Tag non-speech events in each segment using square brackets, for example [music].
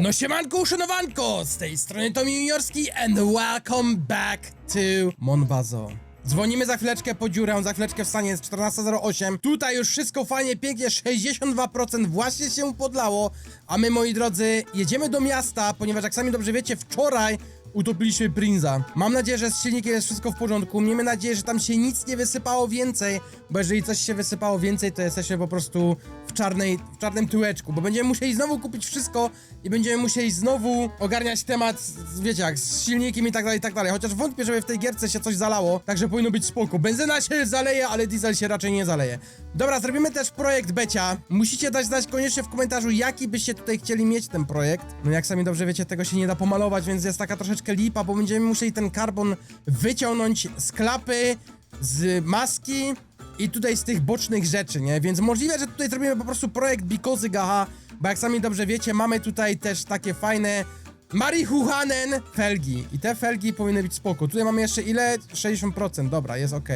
No siemanko, uszanowanko! Z tej strony Tomi Juniorski and welcome back to Monbazo. Dzwonimy za chwileczkę po dziurę, za chwileczkę w stanie jest 14.08. Tutaj już wszystko fajnie, pięknie, 62% właśnie się podlało. A my, moi drodzy, jedziemy do miasta, ponieważ jak sami dobrze wiecie, wczoraj utopiliśmy Prinza. Mam nadzieję, że z silnikiem jest wszystko w porządku. Miejmy nadzieję, że tam się nic nie wysypało więcej, bo jeżeli coś się wysypało więcej, to jesteśmy po prostu w czarnej, w czarnym tyłeczku, bo będziemy musieli znowu kupić wszystko i będziemy musieli znowu ogarniać temat, wiecie jak, z silnikiem i tak dalej, i tak dalej. Chociaż wątpię, żeby w tej gierce się coś zalało, także powinno być spoko. Benzyna się zaleje, ale diesel się raczej nie zaleje. Dobra, zrobimy też projekt Becia. Musicie dać znać koniecznie w komentarzu, jaki byście tutaj chcieli mieć ten projekt. No jak sami dobrze wiecie, tego się nie da pomalować, więc jest taka troszeczkę lipa, bo będziemy musieli ten karbon wyciągnąć z klapy, z maski i tutaj z tych bocznych rzeczy, nie? Więc możliwe, że tutaj zrobimy po prostu projekt Bikozy Gaha, bo jak sami dobrze wiecie, mamy tutaj też takie fajne marihuanen felgi. I te felgi powinny być spoko. Tutaj mamy jeszcze ile? 60%, dobra, jest ok.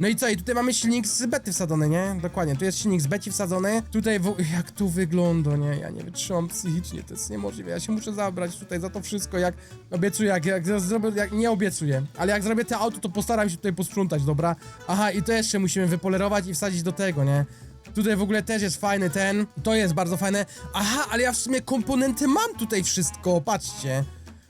No i co? I tutaj mamy silnik z bety wsadzony, nie? Dokładnie, tu jest silnik z beci wsadzony. Tutaj, w... jak tu wygląda, nie? Ja nie wytrzymam psychicznie, to jest niemożliwe. Ja się muszę zabrać tutaj za to wszystko, jak obiecuję, jak, jak zrobię, jak nie obiecuję. Ale jak zrobię te auto, to postaram się tutaj posprzątać, dobra? Aha, i to jeszcze musimy wypolerować i wsadzić do tego, nie? Tutaj w ogóle też jest fajny ten. To jest bardzo fajne. Aha, ale ja w sumie komponenty mam tutaj wszystko, patrzcie.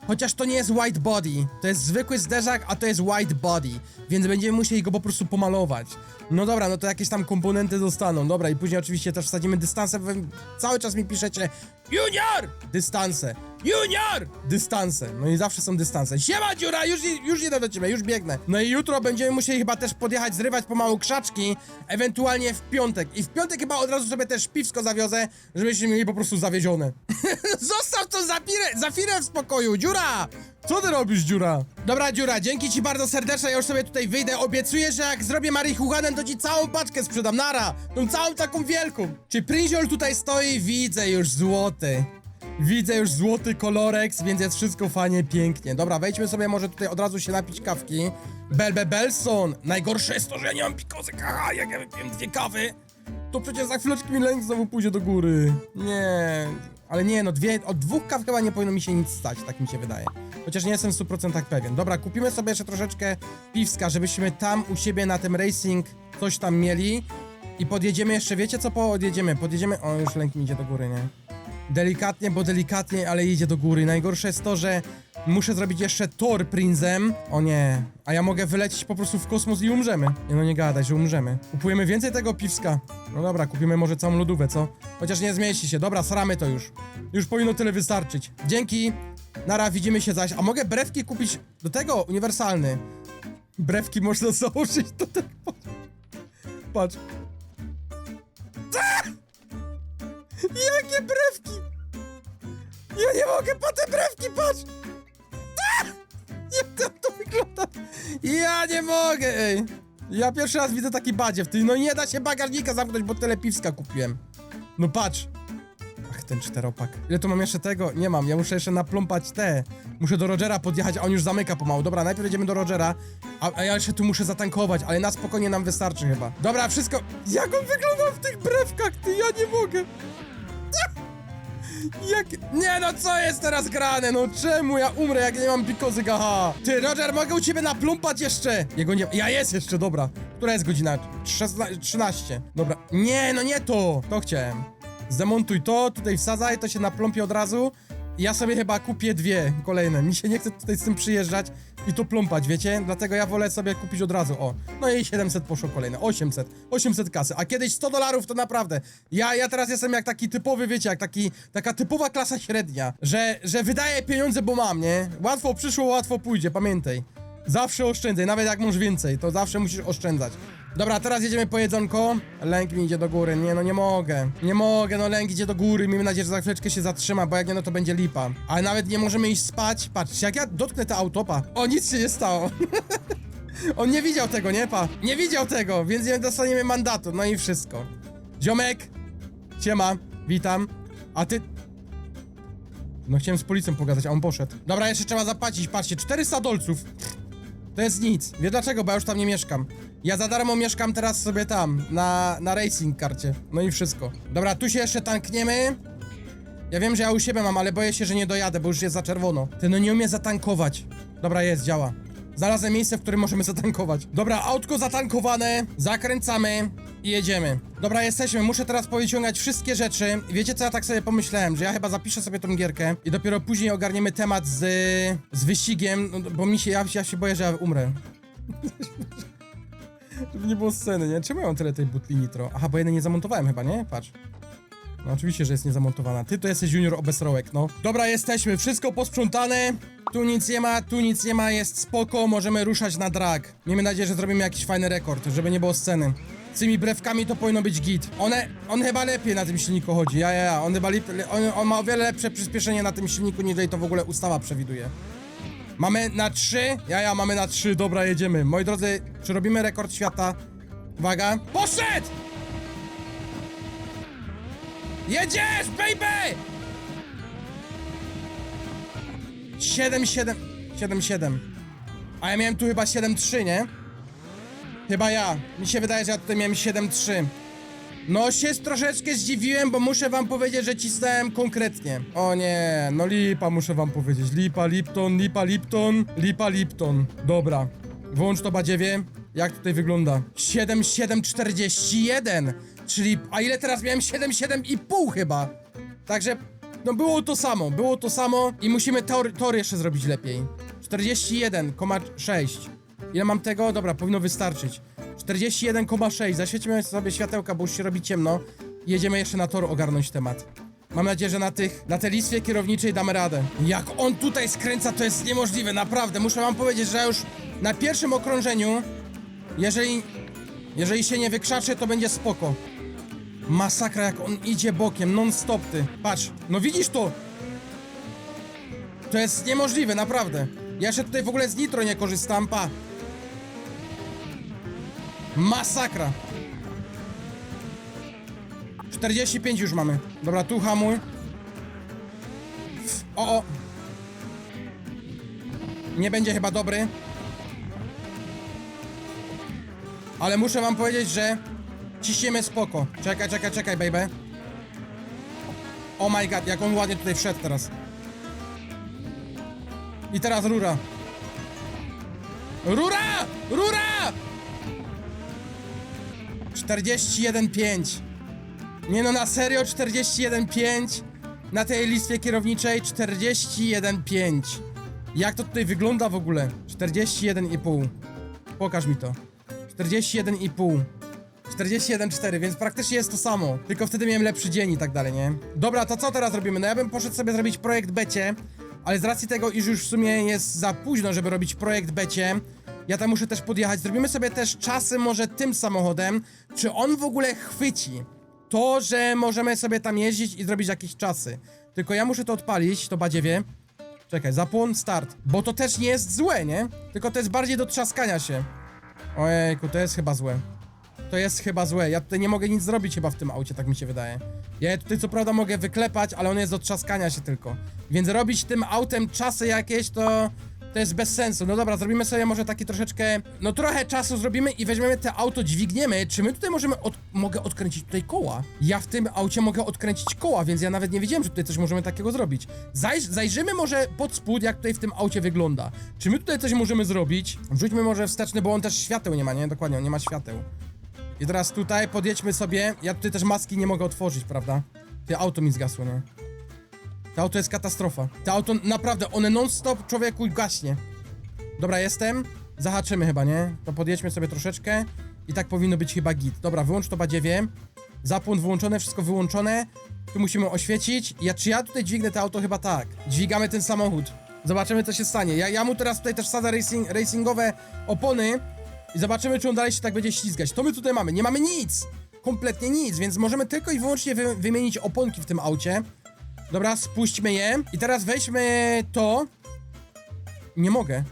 Chociaż to nie jest white body. To jest zwykły zderzak, a to jest white body. Więc będziemy musieli go po prostu pomalować. No dobra, no to jakieś tam komponenty zostaną. Dobra, i później oczywiście też wsadzimy dystanse. Wy cały czas mi piszecie Junior! Dystanse. Junior! Dystanse. No i zawsze są dystanse. Siema dziura, już, już idę do ciebie, już biegnę. No i jutro będziemy musieli chyba też podjechać, zrywać pomału krzaczki, ewentualnie w piątek. I w piątek chyba od razu sobie też piwsko zawiozę, żebyśmy mieli po prostu zawiezione. [laughs] Zostaw to Zafirę, Zafirę w spokoju, dziura! Co ty robisz, dziura? Dobra, dziura, dzięki ci bardzo serdecznie, ja już sobie tutaj wyjdę. Obiecuję, że jak zrobię marihuanę, to ci całą paczkę sprzedam, nara! Tą całą taką wielką. Czy Prinziol tutaj stoi? Widzę już złoty. Widzę już złoty koloreks, więc jest wszystko fajnie, pięknie. Dobra, wejdźmy sobie może tutaj od razu się napić kawki. Belbe Belson! Najgorsze jest to, że ja nie mam pikozy, haha, jak ja wypiłem dwie kawy, to przecież za chwileczkę mi lęk znowu pójdzie do góry. Nie, ale nie, no dwie, od dwóch kaw chyba nie powinno mi się nic stać, tak mi się wydaje. Chociaż nie jestem w 100% pewien. Dobra, kupimy sobie jeszcze troszeczkę piwska, żebyśmy tam u siebie na tym racing coś tam mieli. I podjedziemy jeszcze, wiecie co podjedziemy? Podjedziemy, o już lęk mi idzie do góry, nie? Delikatnie, bo delikatnie, ale idzie do góry. Najgorsze jest to, że muszę zrobić jeszcze tor Prinzem. O nie, a ja mogę wylecieć po prostu w kosmos i umrzemy. Nie no, nie gadaj, że umrzemy. Kupujemy więcej tego piwska. No dobra, kupimy może całą lodówę, co? Chociaż nie zmieści się. Dobra, sramy to już. Już powinno tyle wystarczyć. Dzięki. Nara, widzimy się zaś. A mogę brewki kupić do tego, uniwersalny. Brewki można [laughs] założyć do tego. Patrz. Jakie brewki! Ja nie mogę po te brewki, patrz! [laughs] Jak to, to wygląda? Ja nie mogę, ej! Ja pierwszy raz widzę taki badziew, ty, no nie da się bagażnika zamknąć, bo tyle piwska kupiłem. No patrz! Ach, ten czteropak. Ile tu mam jeszcze tego? Nie mam, ja muszę jeszcze napląpać te. Muszę do Rogera podjechać, a on już zamyka pomału. Dobra, najpierw jedziemy do Rogera, a, a ja jeszcze tu muszę zatankować, ale na spokojnie nam wystarczy chyba. Dobra, wszystko... Jak on wygląda w tych brewkach, ty, ja nie mogę! Jak... Nie no, co jest teraz grane? No czemu ja umrę, jak nie mam pikozy gaha? Ty, Roger, mogę u ciebie naplumpać jeszcze? Jego nie... Ja jest jeszcze, dobra. Która jest godzina? 16, 13. Dobra. Nie, no nie to! To chciałem. Zdemontuj to, tutaj wsadzaj, to się napląpi od razu. Ja sobie chyba kupię dwie kolejne. Mi się nie chce tutaj z tym przyjeżdżać i to pląpać, wiecie? Dlatego ja wolę sobie kupić od razu. O, no i 700 poszło kolejne. 800. 800 kasy. A kiedyś 100 dolarów to naprawdę. Ja, ja teraz jestem jak taki typowy, wiecie, jak taki, taka typowa klasa średnia. Że, że wydaję pieniądze, bo mam, nie? Łatwo przyszło, łatwo pójdzie, pamiętaj. Zawsze oszczędzaj, nawet jak masz więcej, to zawsze musisz oszczędzać. Dobra, teraz jedziemy po jedzonko. Lęk mi idzie do góry. Nie, no nie mogę. Nie mogę, no lęk idzie do góry. Miejmy nadzieję, że za chwileczkę się zatrzyma, bo jak nie, no to będzie lipa. Ale nawet nie możemy iść spać. Patrzcie, jak ja dotknę to autopa. O, nic się nie stało. [laughs] On nie widział tego, nie, pa? Nie widział tego, więc nie dostaniemy mandatu. No i wszystko. Ziomek! Siema, witam. A ty... No chciałem z policją pogadać, a on poszedł. Dobra, jeszcze trzeba zapłacić, patrzcie, 400 dolców. To jest nic. Wiesz dlaczego? Bo ja już tam nie mieszkam. Ja za darmo mieszkam teraz sobie tam, na, na racing karcie. No i wszystko. Dobra, tu się jeszcze tankniemy. Ja wiem, że ja u siebie mam, ale boję się, że nie dojadę, bo już jest za czerwono. Ty no nie umie zatankować. Dobra, jest, działa. Znalazłem miejsce, w którym możemy zatankować. Dobra, autko zatankowane, zakręcamy i jedziemy. Dobra, jesteśmy, muszę teraz powyciągać wszystkie rzeczy. Wiecie co, ja tak sobie pomyślałem, że ja chyba zapiszę sobie tą gierkę i dopiero później ogarniemy temat z, z wyścigiem, no, bo mi się, ja, ja się boję, że ja umrę. [laughs] Żeby nie było sceny, nie? Czemu ja mam tyle tej butli nitro? Aha, bo jeden nie zamontowałem chyba, nie? Patrz. No oczywiście, że jest niezamontowana. Ty to jesteś junior obesrołek, no. Dobra, jesteśmy. Wszystko posprzątane. Tu nic nie ma, tu nic nie ma, jest spoko, możemy ruszać na drag. Miejmy nadzieję, że zrobimy jakiś fajny rekord, żeby nie było sceny. Z tymi brewkami to powinno być git. One, on chyba lepiej na tym silniku chodzi, ja, ja, ja. On chyba lep, on, on ma o wiele lepsze przyspieszenie na tym silniku, niż to w ogóle ustawa przewiduje. Mamy na trzy? Ja, ja, mamy na trzy. Dobra, jedziemy. Moi drodzy, czy robimy rekord świata? Uwaga. Poszedł! Jedziesz, baby! 7, 7, 7, 7. A ja miałem tu chyba 7, 3, nie? Chyba ja. Mi się wydaje, że ja tutaj miałem 7, 3. No się troszeczkę zdziwiłem, bo muszę wam powiedzieć, że cisnąłem konkretnie. O nie, no lipa muszę wam powiedzieć. Lipa, Lipton, lipa, Lipton, lipa, Lipton. Dobra. Włącz to badziewie. Jak tutaj wygląda? 7741. Czyli, a ile teraz miałem? 77,5 chyba. Także, no było to samo, było to samo i musimy tor, tor jeszcze zrobić lepiej. 41,6. Ile mam tego? Dobra, powinno wystarczyć. 41,6. Zaświećmy sobie światełka, bo już się robi ciemno. Jedziemy jeszcze na tor ogarnąć temat. Mam nadzieję, że na tych, na tej listwie kierowniczej damy radę. Jak on tutaj skręca, to jest niemożliwe, naprawdę. Muszę wam powiedzieć, że już na pierwszym okrążeniu, jeżeli, jeżeli się nie wykrzaczy, to będzie spoko. Masakra, jak on idzie bokiem, non-stop ty. Patrz, no widzisz to? To jest niemożliwe, naprawdę. Ja jeszcze tutaj w ogóle z nitro nie korzystam, pa. Masakra. 45 już mamy. Dobra, tu hamuj. O, o. Nie będzie chyba dobry. Ale muszę wam powiedzieć, że ciśniemy spoko. Czekaj, czekaj, czekaj, baby. Oh my god, jak on ładnie tutaj wszedł teraz. I teraz rura. Rura! Rura! 41,5. Nie no, na serio 41,5. Na tej listwie kierowniczej 41,5. Jak to tutaj wygląda w ogóle? 41,5. Pokaż mi to. 41,5. 41,4, więc praktycznie jest to samo. Tylko wtedy miałem lepszy dzień i tak dalej, nie? Dobra, to co teraz robimy? No ja bym poszedł sobie zrobić projekt becie, ale z racji tego, iż już w sumie jest za późno, żeby robić projekt becie, ja tam muszę też podjechać. Zrobimy sobie też czasy może tym samochodem. Czy on w ogóle chwyci to, że możemy sobie tam jeździć i zrobić jakieś czasy. Tylko ja muszę to odpalić, to badziewie. Czekaj, zapłon, start. Bo to też nie jest złe, nie? Tylko to jest bardziej do trzaskania się. Ojejku, to jest chyba złe. To jest chyba złe. Ja tutaj nie mogę nic zrobić chyba w tym aucie, tak mi się wydaje. Ja je tutaj co prawda mogę wyklepać, ale on jest do trzaskania się tylko. Więc robić tym autem czasy jakieś, to... To jest bez sensu. No dobra, zrobimy sobie może taki troszeczkę... No trochę czasu zrobimy i weźmiemy te auto, dźwigniemy. Czy my tutaj możemy... Od... Mogę odkręcić tutaj koła? Ja w tym aucie mogę odkręcić koła, więc ja nawet nie wiedziałem, że tutaj coś możemy takiego zrobić. Zajrz... Zajrzymy może pod spód, jak tutaj w tym aucie wygląda. Czy my tutaj coś możemy zrobić? Wrzućmy może wsteczny, bo on też świateł nie ma, nie? Dokładnie, on nie ma świateł. I teraz tutaj podjedźmy sobie. Ja tutaj też maski nie mogę otworzyć, prawda? Ty auto mi zgasło, nie? To auto jest katastrofa. To auto naprawdę, one non-stop człowieku gaśnie. Dobra, jestem. Zahaczymy chyba, nie? To podjedźmy sobie troszeczkę. I tak powinno być chyba git. Dobra, wyłącz to badziewie. Zapłon włączone, wszystko wyłączone. Tu musimy oświecić. Ja, czy ja tutaj dźwignę to auto? Chyba tak. Dźwigamy ten samochód. Zobaczymy, co się stanie. Ja, ja mu teraz tutaj też sadzę racing, racingowe opony. I zobaczymy, czy on dalej się tak będzie ślizgać. To my tutaj mamy. Nie mamy nic. Kompletnie nic, więc możemy tylko i wyłącznie wy, wymienić oponki w tym aucie. Dobra, spuśćmy je. I teraz weźmy to. Nie mogę.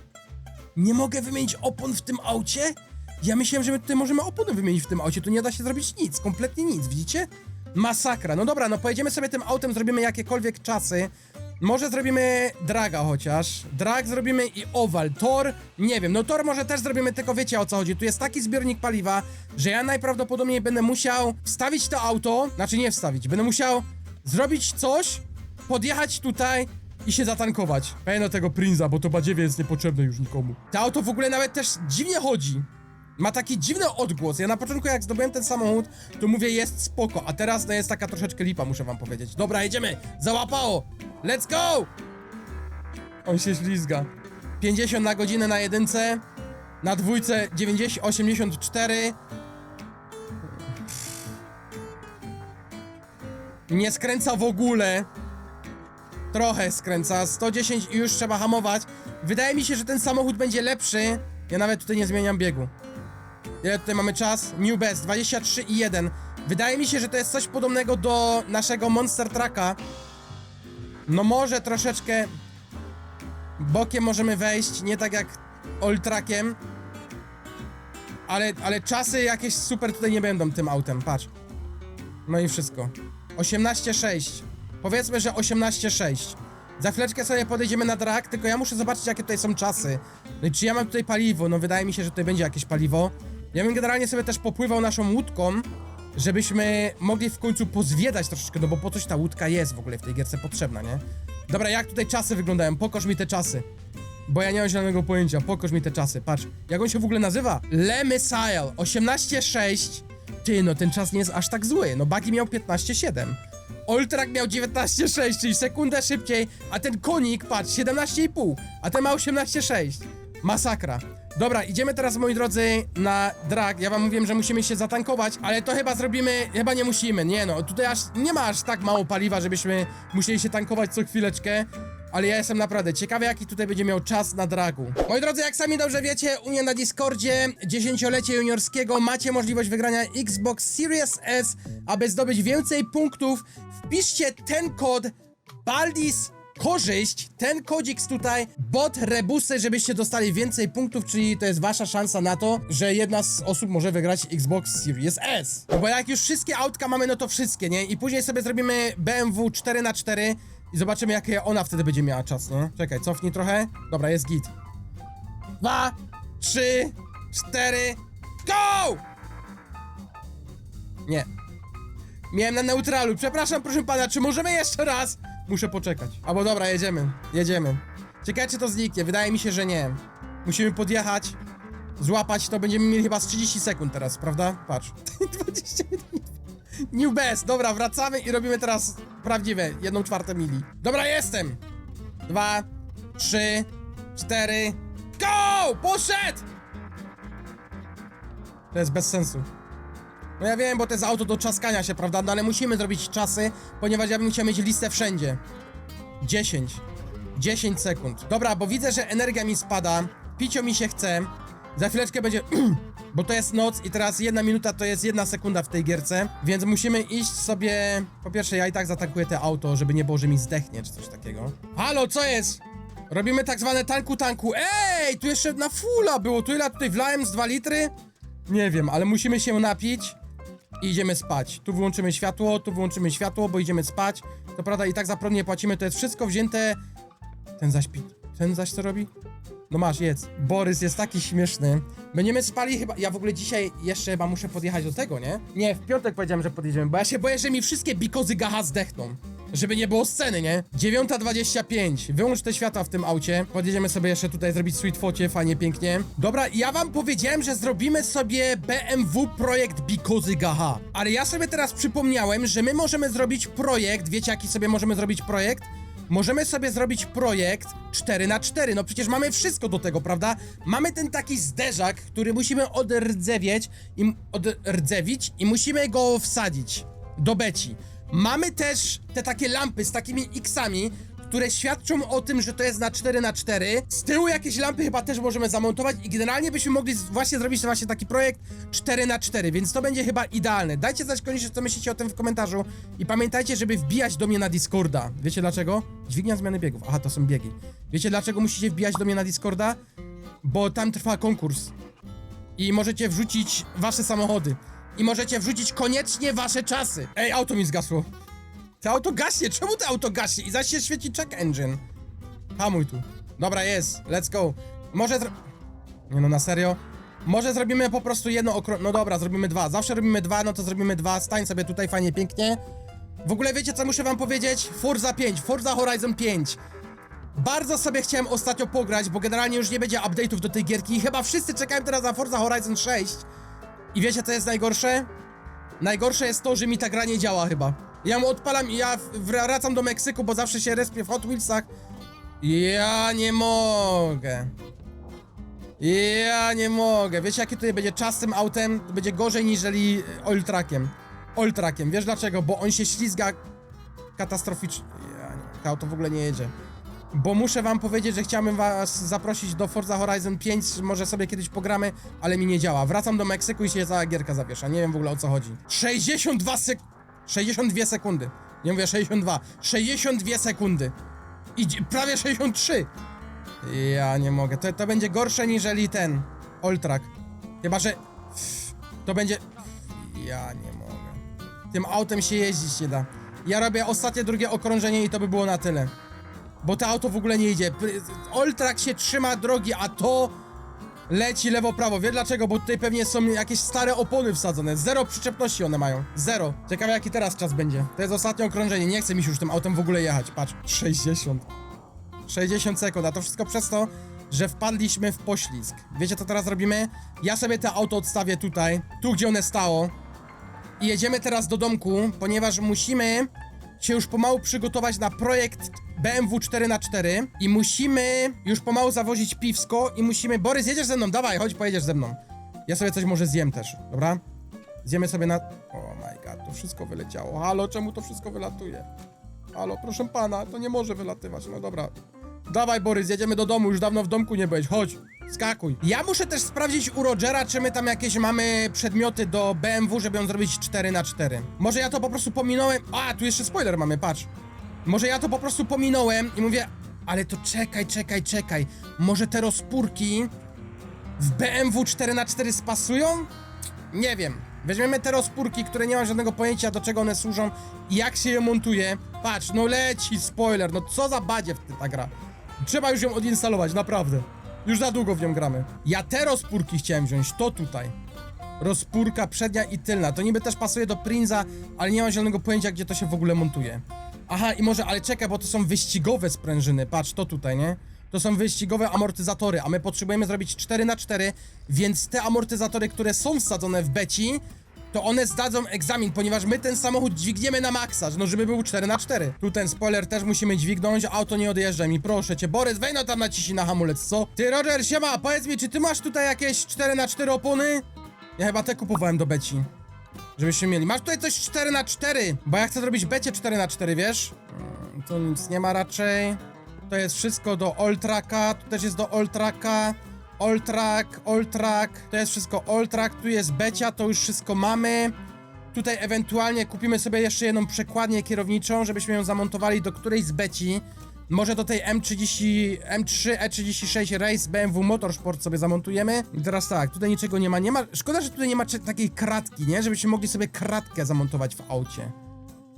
Nie mogę wymienić opon w tym aucie? Ja myślałem, że my tutaj możemy opony wymienić w tym aucie. Tu nie da się zrobić nic, kompletnie nic, widzicie? Masakra. No dobra, no pojedziemy sobie tym autem, zrobimy jakiekolwiek czasy. Może zrobimy draga chociaż. Drag zrobimy i owal. Tor, nie wiem. No tor może też zrobimy, tylko wiecie o co chodzi. Tu jest taki zbiornik paliwa, że ja najprawdopodobniej będę musiał wstawić to auto. Znaczy nie wstawić, będę musiał zrobić coś, podjechać tutaj i się zatankować. Do tego Prinza, bo to badziewie jest niepotrzebne już nikomu. To auto w ogóle nawet też dziwnie chodzi. Ma taki dziwny odgłos. Ja na początku jak zdobyłem ten samochód, to mówię jest spoko, a teraz no jest taka troszeczkę lipa, muszę wam powiedzieć. Dobra, jedziemy! Załapało! Let's go! On się ślizga. 50 na godzinę na jedynce, na dwójce 90, 84. Nie skręca w ogóle. Trochę skręca, 110 i już trzeba hamować. Wydaje mi się, że ten samochód będzie lepszy. Ja nawet tutaj nie zmieniam biegu. Ile tutaj mamy czas? New Best, 23 i 1. Wydaje mi się, że to jest coś podobnego do naszego Monster Trucka. No może troszeczkę bokiem możemy wejść, nie tak jak Old Truckiem. Ale, ale czasy jakieś super tutaj nie będą tym autem, patrz. No i wszystko. 18,6. Powiedzmy, że 18,6. Za chwileczkę sobie podejdziemy na drag, tylko ja muszę zobaczyć, jakie tutaj są czasy. No i czy ja mam tutaj paliwo? No wydaje mi się, że tutaj będzie jakieś paliwo. Ja bym generalnie sobie też popływał naszą łódką, żebyśmy mogli w końcu pozwiedzać troszeczkę, no bo po coś ta łódka jest w ogóle w tej gierce potrzebna, nie? Dobra, jak tutaj czasy wyglądają? Pokaż mi te czasy. Bo ja nie mam zielonego pojęcia, pokaż mi te czasy, patrz. Jak on się w ogóle nazywa? Le Messiah, 18,6. Ty, no ten czas nie jest aż tak zły. No Buggy miał 15,7. Oltrak miał 19,6, czyli sekundę szybciej, a ten konik, patrz, 17,5, a ten ma 18,6. Masakra. Dobra, idziemy teraz, moi drodzy, na drag. Ja wam mówiłem, że musimy się zatankować, ale to chyba zrobimy, chyba nie musimy, nie no. Tutaj aż, nie ma aż tak mało paliwa, żebyśmy musieli się tankować co chwileczkę. Ale ja jestem naprawdę ciekawy, jaki tutaj będzie miał czas na dragu. Moi drodzy, jak sami dobrze wiecie, u mnie na Discordzie dziesięciolecie juniorskiego macie możliwość wygrania Xbox Series S. Aby zdobyć więcej punktów, wpiszcie ten kod BALDIS korzyść, ten kodziks tutaj, bot rebusy, żebyście dostali więcej punktów, czyli to jest wasza szansa na to, że jedna z osób może wygrać Xbox Series S. No bo jak już wszystkie autka mamy, no to wszystkie, nie? I później sobie zrobimy BMW 4x4 i zobaczymy, jakie ona wtedy będzie miała czas, nie? Czekaj, cofnij trochę. Dobra, jest git. Dwa, trzy, cztery, go! Nie. Miałem na neutralu. Przepraszam, proszę pana, czy możemy jeszcze raz? Muszę poczekać. Albo dobra, jedziemy. Jedziemy. Ciekawe, czy to zniknie. Wydaje mi się, że nie. Musimy podjechać, złapać, to będziemy mieli chyba z 30 sekund teraz, prawda? Patrz. [laughs] 21 New best. Dobra, wracamy i robimy teraz prawdziwe. Jedną czwartą mili. Dobra, jestem. Dwa, trzy, cztery. Go! Poszedł! To jest bez sensu. No ja wiem, bo to jest auto do czaskania się, prawda? No ale musimy zrobić czasy, ponieważ ja bym chciał mieć listę wszędzie. 10. 10 sekund. Dobra, bo widzę, że energia mi spada, picio mi się chce. Za chwileczkę będzie... [clears throat] bo to jest noc i teraz jedna minuta to jest jedna sekunda w tej gierce, więc musimy iść sobie... Po pierwsze, ja i tak zatankuję te auto, żeby nie było, że mi zdechnie czy coś takiego. Halo, co jest? Robimy tak zwane tanku tanku. Ej, tu jeszcze na fulla było, tu ile tutaj wlałem z 2 litry? Nie wiem, ale musimy się napić i idziemy spać. Tu wyłączymy światło, tu wyłączymy światło, bo idziemy spać. To prawda, i tak za prąd nie płacimy, to jest wszystko wzięte... Ten zaś pi... Ten zaś co robi? No masz, jedz. Borys jest taki śmieszny. Będziemy spali chyba... Ja w ogóle dzisiaj jeszcze chyba muszę podjechać do tego, nie? Nie, w piątek powiedziałem, że podjedziemy, bo ja się boję, że mi wszystkie bikozy gaha zdechną. Żeby nie było sceny, nie? 9.25. Wyłącz te światła w tym aucie. Podjedziemy sobie jeszcze tutaj zrobić sweet focie, fajnie, pięknie. Dobra, ja wam powiedziałem, że zrobimy sobie BMW projekt Bikozy Gaha. Ale ja sobie teraz przypomniałem, że my możemy zrobić projekt. Wiecie, jaki sobie możemy zrobić projekt? Możemy sobie zrobić projekt 4 na 4 no przecież mamy wszystko do tego, prawda? Mamy ten taki zderzak, który musimy odrdzewieć i odrdzewić i musimy go wsadzić do beci. Mamy też te takie lampy z takimi X-ami, które świadczą o tym, że to jest na 4 na 4 Z tyłu jakieś lampy chyba też możemy zamontować i generalnie byśmy mogli właśnie zrobić właśnie taki projekt 4 na 4 więc to będzie chyba idealne. Dajcie znać koniecznie, co myślicie o tym w komentarzu i pamiętajcie, żeby wbijać do mnie na Discorda. Wiecie dlaczego? Dźwignia zmiany biegów. Aha, to są biegi. Wiecie dlaczego musicie wbijać do mnie na Discorda? Bo tam trwa konkurs i możecie wrzucić wasze samochody. I możecie wrzucić koniecznie wasze czasy. Ej, auto mi zgasło. To auto gaśnie, czemu to auto gaśnie? I zaś się świeci check engine. Hamuj tu. Dobra, jest, let's go. Może zro... Nie no, na serio? Może zrobimy po prostu jedno okro... No dobra, zrobimy dwa. Zawsze robimy dwa, no to zrobimy dwa. Stań sobie tutaj fajnie, pięknie. W ogóle wiecie co muszę wam powiedzieć? Forza 5, Forza Horizon 5. Bardzo sobie chciałem ostatnio pograć, bo generalnie już nie będzie update'ów do tej gierki i chyba wszyscy czekają teraz na Forza Horizon 6. I wiecie co jest najgorsze? Najgorsze jest to, że mi ta gra nie działa chyba. Ja mu odpalam i ja wracam do Meksyku, bo zawsze się respię w Hot Wheelsach. Ja nie mogę. Ja nie mogę. Wiecie, jakie tutaj będzie czas z tym autem? To będzie gorzej niżeli oil trackiem. Oil trackiem. Wiesz dlaczego? Bo on się ślizga katastroficznie. Ja nie. To auto w ogóle nie jedzie. Bo muszę wam powiedzieć, że chciałbym was zaprosić do Forza Horizon 5, może sobie kiedyś pogramy, ale mi nie działa. Wracam do Meksyku i się cała gierka zawiesza. Nie wiem w ogóle o co chodzi. 62 sek... 62 sekundy. Nie mówię 62. 62 sekundy. I prawie 63. Ja nie mogę. To, to będzie gorsze niżeli ten Oltrak. Chyba, że to będzie... Ja nie mogę. Tym autem się jeździć nie da. Ja robię ostatnie, drugie okrążenie i to by było na tyle. Bo to auto w ogóle nie idzie. Oltrak się trzyma drogi, a to leci lewo-prawo. Wie dlaczego? Bo tutaj pewnie są jakieś stare opony wsadzone. Zero przyczepności one mają. Zero. Ciekawe jaki teraz czas będzie. To jest ostatnie okrążenie. Nie chce mi się już tym autem w ogóle jechać. Patrz. 60. 60 sekund, a to wszystko przez to, że wpadliśmy w poślizg. Wiecie co teraz robimy? Ja sobie to auto odstawię tutaj, tu gdzie one stało i jedziemy teraz do domku, ponieważ musimy się już pomału przygotować na projekt BMW 4x4 i musimy już pomału zawozić piwsko i musimy... Borys, jedziesz ze mną, dawaj, chodź, pojedziesz ze mną. Ja sobie coś może zjem też, dobra? Zjemy sobie na... O my god, to wszystko wyleciało. Halo, czemu to wszystko wylatuje? Halo, proszę pana, to nie może wylatywać. No dobra. Dawaj, Borys, jedziemy do domu, już dawno w domku nie byłeś. Chodź, skakuj. Ja muszę też sprawdzić u Rogera, czy my tam jakieś mamy przedmioty do BMW, żeby ją zrobić 4 na 4 Może ja to po prostu pominąłem. A, tu jeszcze spoiler mamy, patrz. Może ja to po prostu pominąłem i mówię, ale to czekaj, czekaj, czekaj. Może te rozpórki w BMW 4 na 4 spasują? Nie wiem. Weźmiemy te rozpórki, które nie mam żadnego pojęcia do czego one służą i jak się je montuje. Patrz, no leci spoiler, no co za badziew ty ta gra. Trzeba już ją odinstalować, naprawdę. Już za długo w nią gramy. Ja te rozpórki chciałem wziąć, to tutaj. Rozpórka przednia i tylna. To niby też pasuje do Prinza, ale nie mam zielonego pojęcia, gdzie to się w ogóle montuje. Aha, i może, ale czekaj, bo to są wyścigowe sprężyny. Patrz, to tutaj, nie? To są wyścigowe amortyzatory, a my potrzebujemy zrobić 4 na 4 więc te amortyzatory, które są wsadzone w beci, to one zdadzą egzamin, ponieważ my ten samochód dźwigniemy na maksa, no żeby był 4 na 4 Tu ten spoiler też musimy dźwignąć, auto nie odjeżdża mi, proszę cię. Borys, weź no tam naciśnij na hamulec, co? Ty, Roger, siema, powiedz mi, czy ty masz tutaj jakieś 4 na 4 opony? Ja chyba te kupowałem do beci. Żebyśmy mieli. Masz tutaj coś 4 na 4 Bo ja chcę zrobić becie 4 na 4 wiesz? Mm, Tu nic nie ma raczej. To jest wszystko do Oltraka, tu też jest do Oltraka. Oltrak, Oltrak, to jest wszystko Oltrak, tu jest Becia, to już wszystko mamy. Tutaj ewentualnie kupimy sobie jeszcze jedną przekładnię kierowniczą, żebyśmy ją zamontowali do którejś z Beci. Może do tej M30, M3 E36 Race BMW Motorsport sobie zamontujemy. I teraz tak, tutaj niczego nie ma, nie ma, szkoda, że tutaj nie ma takiej kratki, nie? Żebyśmy mogli sobie kratkę zamontować w aucie.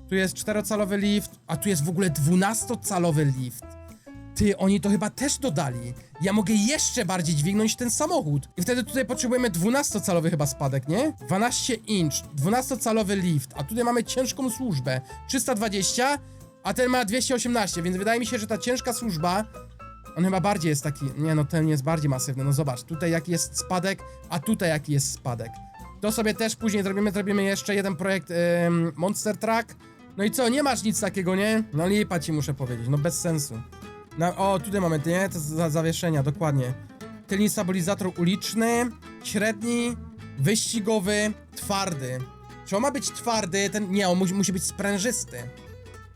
Tu jest 4-calowy lift, a tu jest w ogóle 12-calowy lift. Ty, oni to chyba też dodali. Ja mogę jeszcze bardziej dźwignąć ten samochód. I wtedy tutaj potrzebujemy 12-calowy chyba spadek, nie? 12 inch, 12-calowy lift, a tutaj mamy ciężką służbę. 320, a ten ma 218, więc wydaje mi się, że ta ciężka służba... On chyba bardziej jest taki... Nie no, ten jest bardziej masywny. No zobacz, tutaj jaki jest spadek, a tutaj jaki jest spadek. To sobie też później zrobimy, zrobimy jeszcze jeden projekt ym, Monster Truck. No i co, nie masz nic takiego, nie? No lipa ci muszę powiedzieć, no bez sensu. No, o, tutaj mamy, nie? To za zawieszenia, dokładnie. Tylny stabilizator uliczny, średni, wyścigowy, twardy. Czy on ma być twardy? Ten, nie, on musi, musi być sprężysty.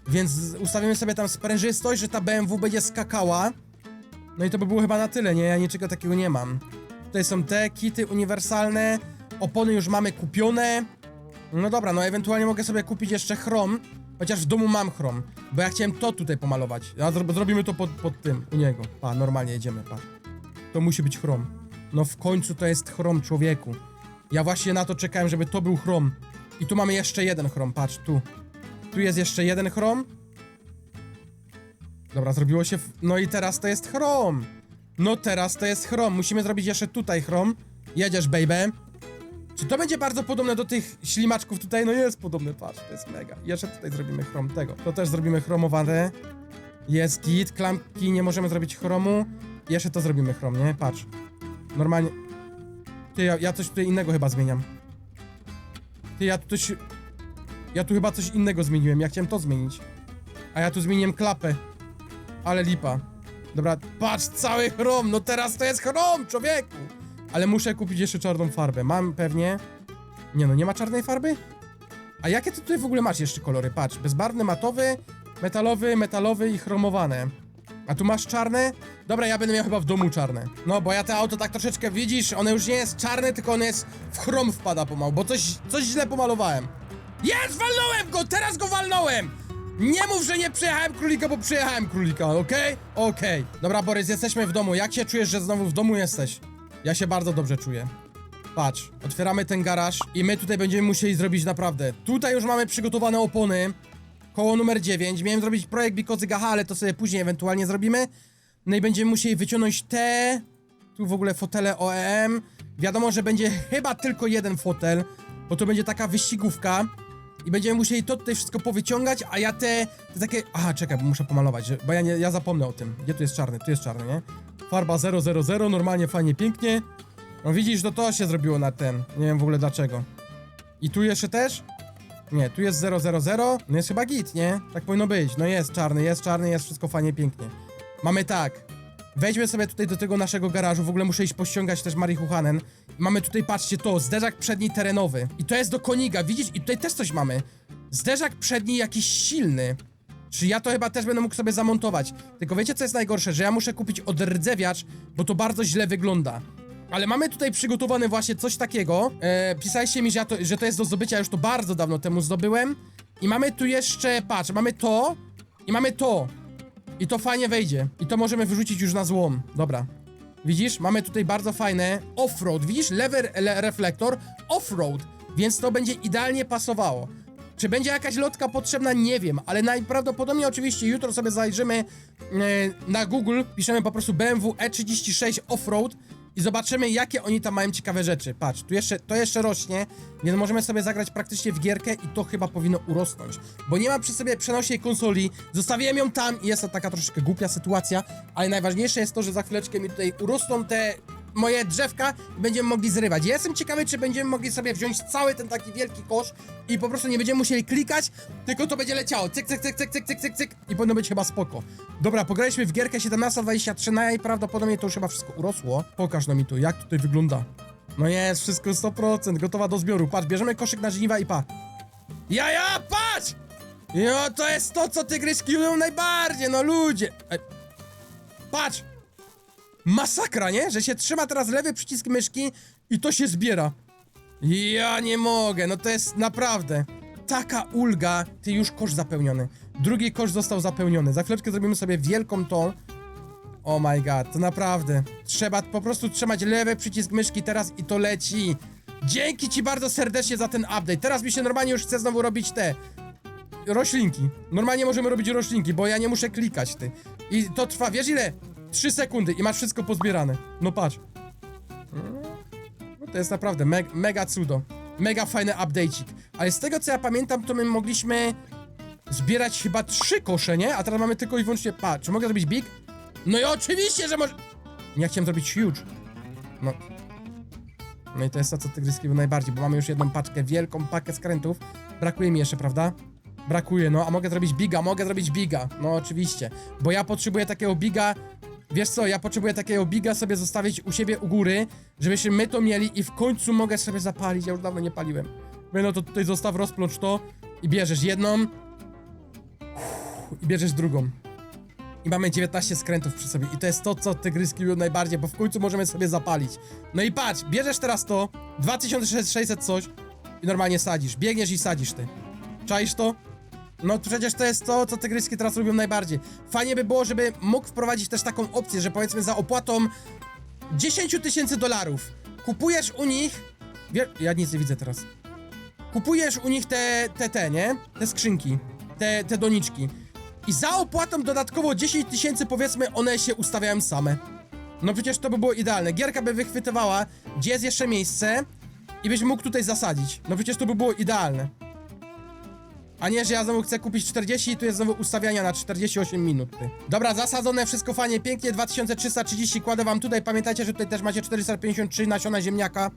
Więc ustawimy sobie tam sprężystość, że ta BMW będzie skakała. No i to by było chyba na tyle, nie? Ja niczego takiego nie mam. Tutaj są te kity uniwersalne, opony już mamy kupione. No dobra, no ewentualnie mogę sobie kupić jeszcze chrom, chociaż w domu mam chrom, bo ja chciałem to tutaj pomalować. A zro zrobimy to pod, pod tym, u niego. Pa, normalnie jedziemy, pa. To musi być chrom. No w końcu to jest chrom, człowieku. Ja właśnie na to czekałem, żeby to był chrom. I tu mamy jeszcze jeden chrom, patrz, tu. Tu jest jeszcze jeden chrom. Dobra, zrobiło się... No i teraz to jest chrom. No teraz to jest chrom. Musimy zrobić jeszcze tutaj chrom. Jedziesz, baby. Czy to będzie bardzo podobne do tych ślimaczków tutaj? No jest podobne, patrz, to jest mega. Jeszcze tutaj zrobimy chrom tego. To też zrobimy chromowane. Jest git, klamki nie możemy zrobić chromu. Jeszcze to zrobimy chrom, nie? Patrz. Normalnie. Ty, ja, ja coś tutaj innego chyba zmieniam. Ty, ja tu coś... Ja tu chyba coś innego zmieniłem, ja chciałem to zmienić. A ja tu zmieniłem klapę. Ale lipa. Dobra, patrz, cały chrom, no teraz to jest chrom, człowieku! Ale muszę kupić jeszcze czarną farbę. Mam pewnie... Nie no, nie ma czarnej farby? A jakie ty tutaj w ogóle masz jeszcze kolory? Patrz, bezbarwny, matowy, metalowy, metalowy i chromowane. A tu masz czarne? Dobra, ja będę miał chyba w domu czarne. No, bo ja to auto tak troszeczkę, widzisz, one już nie jest czarne, tylko one jest w chrom wpada pomału, bo coś, coś źle pomalowałem. Jest, walnąłem go, teraz go walnąłem! Nie mów, że nie przyjechałem królika, bo przyjechałem królika, okej? Okej. Dobra, Borys, jesteśmy w domu. Jak się czujesz, że znowu w domu jesteś? Ja się bardzo dobrze czuję. Patrz, otwieramy ten garaż i my tutaj będziemy musieli zrobić naprawdę. Tutaj już mamy przygotowane opony. Koło numer 9. Miałem zrobić projekt Bikozy Gaha, ale to sobie później ewentualnie zrobimy. No i będziemy musieli wyciągnąć te... Tu w ogóle fotele OEM. Wiadomo, że będzie chyba tylko jeden fotel, bo to będzie taka wyścigówka. I będziemy musieli to tutaj wszystko powyciągać, a ja te, te takie... Aha, czekaj, bo muszę pomalować, bo ja, nie, ja zapomnę o tym. Gdzie tu jest czarny? Tu jest czarny, nie? Farba 000, normalnie, fajnie, pięknie. No widzisz, to to się zrobiło na ten. Nie wiem w ogóle dlaczego. I tu jeszcze też? Nie, tu jest 000, no jest chyba git, nie? Tak powinno być. No jest czarny, jest czarny, jest wszystko fajnie, pięknie. Mamy tak. Wejdźmy sobie tutaj do tego naszego garażu, w ogóle muszę iść pościągać też marihuanen. Mamy tutaj, patrzcie, to, zderzak przedni terenowy. I to jest do koniga, widzisz? I tutaj też coś mamy. Zderzak przedni jakiś silny. Czy ja to chyba też będę mógł sobie zamontować. Tylko wiecie co jest najgorsze? Że ja muszę kupić odrdzewiacz, bo to bardzo źle wygląda. Ale mamy tutaj przygotowane właśnie coś takiego. E, pisaliście mi, że, ja to, że to jest do zdobycia, ja już to bardzo dawno temu zdobyłem. I mamy tu jeszcze, patrz, mamy to i mamy to. I to fajnie wejdzie. I to możemy wyrzucić już na złom. Dobra. Widzisz? Mamy tutaj bardzo fajne off-road. Widzisz? Lewy le reflektor off-road. Więc to będzie idealnie pasowało. Czy będzie jakaś lotka potrzebna? Nie wiem, ale najprawdopodobniej oczywiście jutro sobie zajrzymy e, na Google, piszemy po prostu BMW E36 Offroad i zobaczymy jakie oni tam mają ciekawe rzeczy. Patrz, tu jeszcze, to jeszcze rośnie, więc możemy sobie zagrać praktycznie w gierkę i to chyba powinno urosnąć. Bo nie mam przy sobie przenośnej konsoli, zostawiłem ją tam i jest to taka troszeczkę głupia sytuacja, ale najważniejsze jest to, że za chwileczkę mi tutaj urosną te moje drzewka będziemy mogli zrywać. Ja jestem ciekawy, czy będziemy mogli sobie wziąć cały ten taki wielki kosz i po prostu nie będziemy musieli klikać, tylko to będzie leciało. Cyk, cyk, cyk, cyk, cyk, cyk, cyk, cyk i powinno być chyba spoko. Dobra, pograliśmy w gierkę 17.23, najprawdopodobniej to już chyba wszystko urosło. Pokaż no mi tu, jak tutaj wygląda. No jest, wszystko 100%, gotowa do zbioru. Patrz, bierzemy koszyk na żniwa i pa. Ja, ja, patrz! Jo, to jest to, co tygryski lubią najbardziej, no ludzie. Ej. Patrz! Masakra, nie? Że się trzyma teraz lewy przycisk myszki i to się zbiera. Ja nie mogę, no to jest naprawdę taka ulga. Ty już kosz zapełniony. Drugi kosz został zapełniony. Za chwileczkę zrobimy sobie wielką tą. Oh my god, to naprawdę. Trzeba po prostu trzymać lewy przycisk myszki teraz i to leci. Dzięki ci bardzo serdecznie za ten update. Teraz mi się normalnie już chce znowu robić te roślinki. Normalnie możemy robić roślinki, bo ja nie muszę klikać, ty. I to trwa, wiesz ile? 3 sekundy i masz wszystko pozbierane. No patrz. No to jest naprawdę me mega cudo. Mega fajny update'ik. Ale z tego co ja pamiętam, to my mogliśmy zbierać chyba trzy kosze, nie? A teraz mamy tylko i wyłącznie... Pa, czy mogę zrobić big? No i oczywiście, że może... Ja chciałem zrobić huge. No. No i to jest to, co tygryski był najbardziej, bo mamy już jedną paczkę, wielką pakę skrętów. Brakuje mi jeszcze, prawda? Brakuje, no, a mogę zrobić biga, mogę zrobić biga. No oczywiście, bo ja potrzebuję takiego biga. Wiesz co, ja potrzebuję takiego biga sobie zostawić u siebie u góry, żebyśmy my to mieli i w końcu mogę sobie zapalić. Ja już dawno nie paliłem. No to tutaj zostaw, rozplącz to i bierzesz jedną i bierzesz drugą. I mamy 19 skrętów przy sobie. I to jest to, co tygryski lubią najbardziej, bo w końcu możemy sobie zapalić. No i patrz, bierzesz teraz to, 2600 coś i normalnie sadzisz. Biegniesz i sadzisz ty. Czaisz to? No przecież to jest to, co tygryski teraz lubią najbardziej. Fajnie by było, żeby mógł wprowadzić też taką opcję, że powiedzmy za opłatą 10 tysięcy dolarów kupujesz u nich... Ja nic nie widzę teraz. Kupujesz u nich te, te, te, nie? Te skrzynki, te, te doniczki. I za opłatą dodatkowo 10 tysięcy powiedzmy one się ustawiają same. No przecież to by było idealne. Gierka by wychwytywała, gdzie jest jeszcze miejsce i byś mógł tutaj zasadzić. No przecież to by było idealne. A nie, że ja znowu chcę kupić 40 i tu jest znowu ustawiania na 48 minut. Ty. Dobra, zasadzone, wszystko fajnie, pięknie, 2330 kładę wam tutaj. Pamiętajcie, że tutaj też macie 453 nasiona ziemniaka.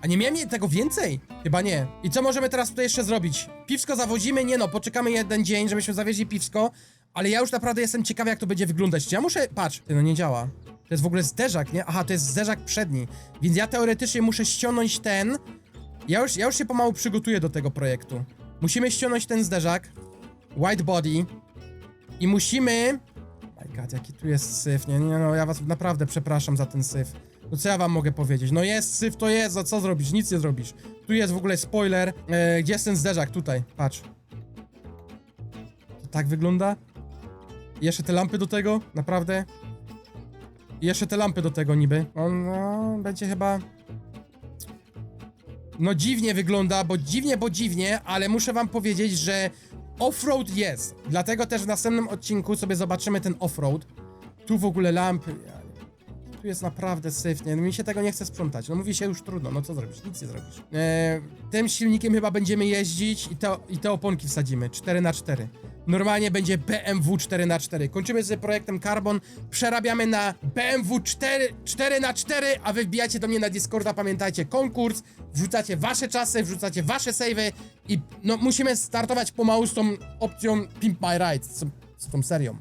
A nie miałem tego więcej? Chyba nie. I co możemy teraz tutaj jeszcze zrobić? Piwsko zawozimy? Nie no, poczekamy jeden dzień, żebyśmy zawieźli piwsko. Ale ja już naprawdę jestem ciekawy, jak to będzie wyglądać. Czy ja muszę... Patrz, ty, no nie działa. To jest w ogóle zderzak, nie? Aha, to jest zderzak przedni. Więc ja teoretycznie muszę ściągnąć ten... Ja już, ja już się pomału przygotuję do tego projektu. Musimy ściągnąć ten zderzak. White body. I musimy... My god, jaki tu jest syf. Nie, nie, no, ja was naprawdę przepraszam za ten syf. No co ja wam mogę powiedzieć? No jest syf, to jest, a co zrobisz? Nic nie zrobisz. Tu jest w ogóle spoiler. E, gdzie jest ten zderzak? Tutaj, patrz. To tak wygląda? I jeszcze te lampy do tego? Naprawdę? I jeszcze te lampy do tego niby. No, no będzie chyba... No dziwnie wygląda, bo dziwnie, bo dziwnie, ale muszę wam powiedzieć, że offroad jest. Dlatego też w następnym odcinku sobie zobaczymy ten offroad. Tu w ogóle lampy. Tu jest naprawdę syfnie. Mi się tego nie chce sprzątać. No mówi się już trudno, no co zrobić? Nic nie zrobisz. Eee, tym silnikiem chyba będziemy jeździć i te, i te oponki wsadzimy. 4 na 4 Normalnie będzie BMW 4 na 4 Kończymy z projektem Carbon, przerabiamy na BMW 4, 4 na 4 a wy wbijacie do mnie na Discorda, pamiętajcie, konkurs, wrzucacie wasze czasy, wrzucacie wasze savey i no musimy startować pomału z tą opcją Pimp My Ride, z, z tą serią.